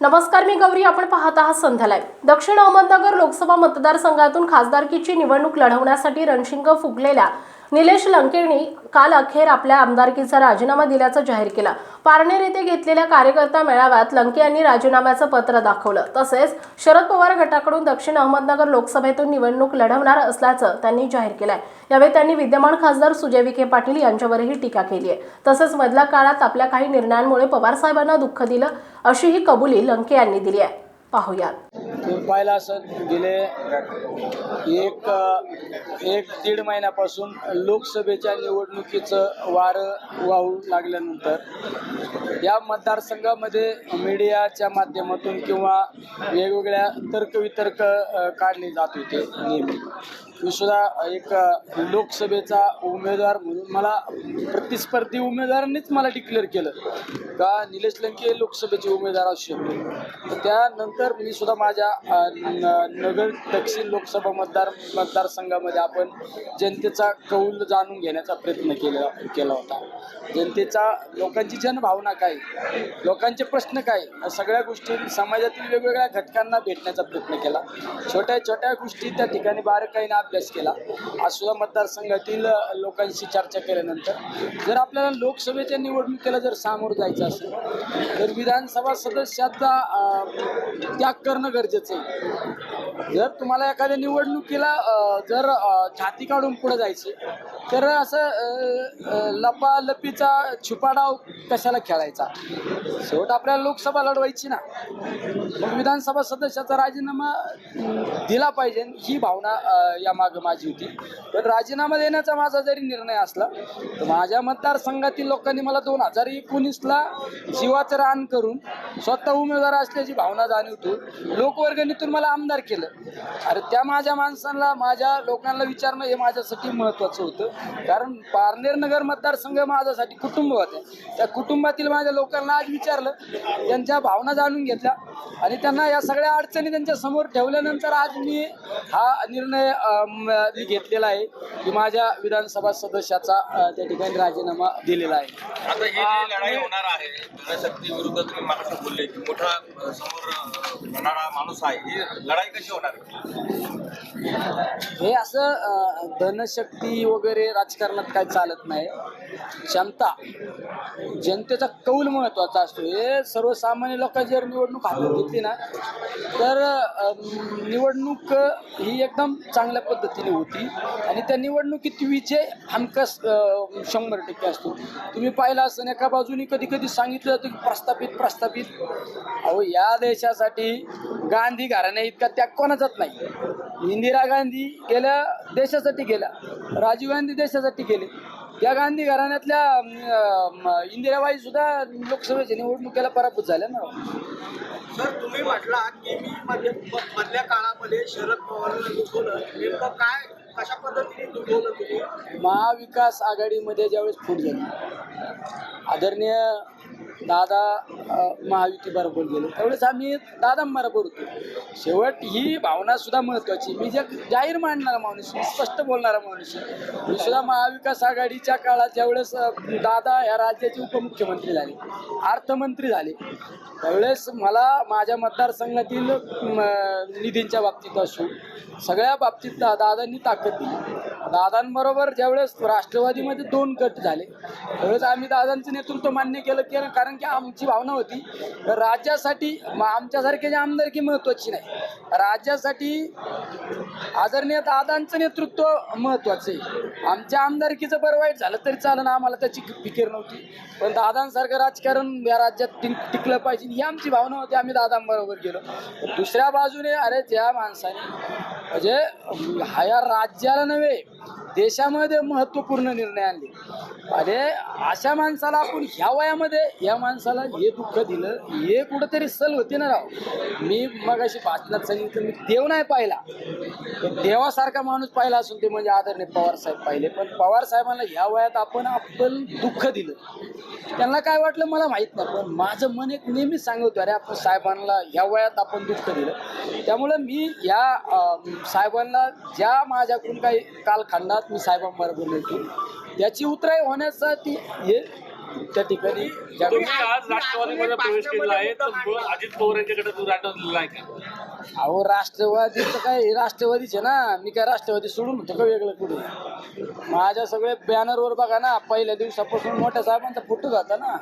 नमस्कार मी गौरी. आपण पाहत आहात संध्यालय दक्षिण अहमदनगर लोकसभा मतदारसंघातून खासदारकीची निवडणूक लढवण्यासाठी रणशिंग फुगलेल्या निलेश लंकेणी काल अखेर आपल्या आमदारकीचा राजीनामा दिल्याचं जाहीर केलं. पारनेर येथे घेतलेल्या कार्यकर्ता मेळाव्यात लंके यांनी राजीनाम्याचं पत्र दाखवलं. तसेच शरद पवार गटाकडून दक्षिण अहमदनगर लोकसभेतून निवडणूक लढवणार असल्याचं त्यांनी जाहीर केलंय. यावेळी त्यांनी विद्यमान खासदार सुजय विखे पाटील यांच्यावरही टीका केली आहे तसंच मधल्या काळात आपल्या काही निर्णयांमुळे पवार साहेबांना दुःख दिलं. अशीही कबुली लंके यांनी दिली आहे. पाहूयात. तुम्ही पाहिलं असं गेले एक एक दीड महिन्यापासून लोकसभेच्या निवडणुकीचं वारं वाहू लागल्यानंतर या मतदारसंघामध्ये मीडियाच्या माध्यमातून किंवा वेगवेगळ्या तर्कवितर्क काढले जात होते नेहमी. मी सुद्धा एक लोकसभेचा उमेदवार म्हणून मला प्रतिस्पर्धी उमेदवारांनीच मला डिक्लेअर केलं. का निलेश लंके लोकसभेचे उमेदवार असू शकतो? तर त्यानंतर मी सुद्धा माझ्या न- नगर दक्षिण लोकसभा मतदार मतदारसंघामध्ये आपण जनतेचा कौल जाणून घेण्याचा प्रयत्न केला केला होता. जनतेचा लोकांची जनभावना काय? लोकांचे प्रश्न काय? या सगळ्या गोष्टी समाजातील वेगवेगळ्या घटकांना भेटण्याचा प्रयत्न केला. छोट्या छोट्या गोष्टी त्या ठिकाणी बारकाईने अभ्यास केला. आज सुद्धा मतदारसंघातील लोकांशी चर्चा केल्यानंतर जर आपल्याला लोकसभेच्या निवडणुकीला जर सामोरं जायचं असेल. तर विधानसभा सदस्याचा त्याग करणं गरजेचं आहे. जर तुम्हाला एखाद्या निवडणुकीला जर छाती काढून पुढे जायचे तर असं लपालपीचा छुपाडाव कशाला खेळायचा? शेवट आपल्याला लोकसभा लढवायची ना. मग विधानसभा सदस्याचा राजीनामा दिला पाहिजे. ही भावना या मागं माझी होती. पण राजीनामा देण्याचा माझा जरी निर्णय असला तर माझ्या मतदारसंघातील लोकांनी मला दोन हजार एकोणीसला जीवाचं रान करून स्वतः उमेदवार असल्याची भावना जाणवतो. लोकवर्गणीतून मला आमदार केलं. अरे त्या माझ्या माणसांना माझ्या लोकांना विचारणं हे माझ्यासाठी महत्त्वाचं होतं. कारण पारनेर नगर मतदारसंघ माझ्यासाठी कुटुंब होते. त्या कुटुंबातील माझ्या लोकांना आज विचारलं त्यांच्या भावना जाणून घेतल्या आणि त्यांना या सगळ्या अडचणी त्यांच्यासमोर ठेवल्यानंतर आज मी हा निर्णय मी घेतलेला आहे की माझ्या विधानसभा सदस्याचा त्या ठिकाणी राजीनामा दिलेला आहे. आता ही लढाई होणार आहे जनशक्ती विरुद्ध तुम्ही मागाशी बोलले की मोठा समोर होणारा माणूस आहे ही लढाई कशी होणार हे असं धनशक्ती वगैरे राजकारणात काय चालत नाही. क्षमता जनतेचा कौल महत्त्वाचा असतो. हे सर्वसामान्य लोकांची जर निवडणूक हातात घेतली ना तर निवडणूक ही एकदम चांगल्या पद्धतीने होती. आणि त्या निवडणुकीत विजय हमखास शंभर टक्के असतो. तुम्ही पाहिला असं एका बाजूने कधी कधी सांगितलं जातं की प्रस्थापित प्रस्थापित. अहो या देशासाठी गांधी घराण्या इतका त्याग कोणाचाच नाही. इंदिरा गांधी गेल्या देशासाठी गेल्या. राजीव गांधी देशासाठी गेले. त्या गांधी घराण्यातल्या इंदिराबाई सुद्धा लोकसभेच्या निवडणुकीला पराभूत झाल्या ना. सर तुम्ही म्हटला की मी मधल्या काळामध्ये शरद पवारांना दुखवलं. नेमकं काय कशा पद्धतीने दुखवलं तुम्ही? महाविकास आघाडीमध्ये ज्यावेळेस फूट झाली. आदरणीय दादा महायुती बरोबर गेलो. त्यावेळेस आम्ही दादांबरोबर होतो शेवट ही भावना सुद्धा महत्वाची मी जे जाहीर मांडणारा माणूस मी स्पष्ट बोलणारा माणूस आहे. मी सुद्धा महाविकास आघाडीच्या काळात ज्यावेळेस दादा ह्या राज्याचे उपमुख्यमंत्री झाले अर्थमंत्री झाले त्यावेळेस मला माझ्या मतदारसंघातील निधींच्या बाबतीत असो सगळ्या बाबतीत दा दादांनी ताकद दिली. दादांबरोबर ज्यावेळेस राष्ट्रवादीमध्ये दोन गट झाले त्यावेळेस आम्ही दादांचं नेतृत्व मान्य केलं की कारण कारण की आमची भावना होती तर राज्यासाठी आमच्यासारखे आमच्यासारख्याची आमदारकी महत्त्वाची नाही. राज्यासाठी आदरणीय दादांचं नेतृत्व महत्त्वाचं आहे. आमच्या आमदारकीचं बरं वाईट झालं तरी चालेल आम्हाला त्याची फिकीर नव्हती. पण दादांसारखं राजकारण या राज्यात टिक टिकलं पाहिजे ही आमची भावना होती आम्ही दादांबरोबर गेलो. दुसऱ्या बाजूने अरे त्या माणसाने म्हणजे हा या राज्याला नव्हे देशामध्ये महत्त्वपूर्ण निर्णय आणले. अरे अशा माणसाला आपण ह्या वयामध्ये या माणसाला हे दुःख दिलं हे कुठंतरी सल होते ना राव. मी मग अशी भाषणात सांगितलं मी देव नाही पाहिला. देवासारखा माणूस पाहिला असून ते म्हणजे आदरणीय पवार साहेब पाहिले. पण पवार साहेबांना ह्या वयात आपण आपण दुःख दिलं. त्यांना काय वाटलं मला माहीत नाही पण माझं मन एक नेहमीच सांगतो अरे आपण साहेबांना ह्या वयात आपण दुःख दिलं. त्यामुळं मी या साहेबांना ज्या माझ्याकडून काही कालखंडात मी साहेबांबरोबर येतो त्याची उतराई होण्यासाठी हे त्या ठिकाणी तुम्ही ज्या- आज राष्ट्रवादीमध्ये प्रवेश केलेला आहे तर मग अजित पवार यांच्याकडे तुम्ही राष्ट्रवादीला आहे का? अहो राष्ट्रवादीचं काय हे राष्ट्रवादीच आहे ना. मी काय राष्ट्रवादी सोडून होतो का वेगळं कुठे? माझ्या सगळे बॅनरवर बघा ना पहिल्या दिवसापासून मोठ्या साहेबांचा फोटो जाता ना.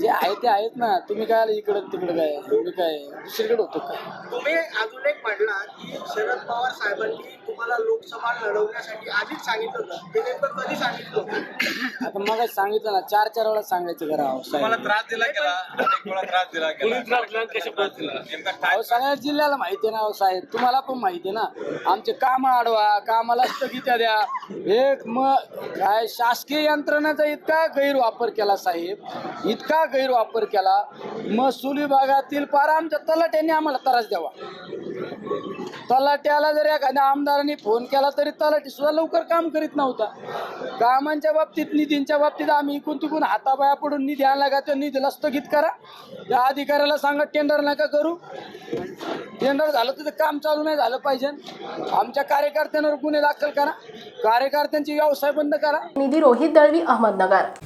जे आहे ते आहेत ना तुम्ही काय इकडं तिकडं काय? मी काय दुसरीकडे होतो काय तुम्ही अजून एक म्हटला की शरद पवार साहेबांनी तुम्हाला लोकसभा लढवण्यासाठी आधीच सांगितलं होतं. ते नेमकं कधी सांगितलं होतं? आता मग सांगितलं ना चार चार वेळा सांगायचं करा अहो तुम्हाला साहेब त्रास दिला गेला? अनेक वेळा त्रास दिला कोणी गेला त्रास दिला आणि कशा पद्धतीने नेमका काय अहो सगळ्या जिल्ह्याला माहिती आहे ना अहो साहेब. तुम्हाला पण माहिती आहे ना आमचे काम अडवा कामाला स्थगित्या द्या. एक मग काय शासकीय यंत्रणाचा इतका गैरवापर केला साहेब. इतका गैरवापर केला. महसूल विभागातील पार आमच्या तलाट्यांनी आम्हाला त्रास द्यावा. तलाट्याला जर एखाद्या आमदारांनी फोन केला तरी तलाठी सुद्धा लवकर काम करीत नव्हता. कामांच्या बाबतीत निधींच्या बाबतीत आम्ही इकून तिकून हाताबाया पडून निधी आणला का त्या निधीला स्थगित करा. त्या अधिकाऱ्याला सांगा टेंडर नका करू. टेंडर झालं तर काम चालू नाही झालं पाहिजे. आमच्या कार्यकर्त्यांवर गुन्हे दाखल करा. कार्यकर्त्यांचे व्यवसाय बंद करा. निधी रोहित दळवी अहमदनगर.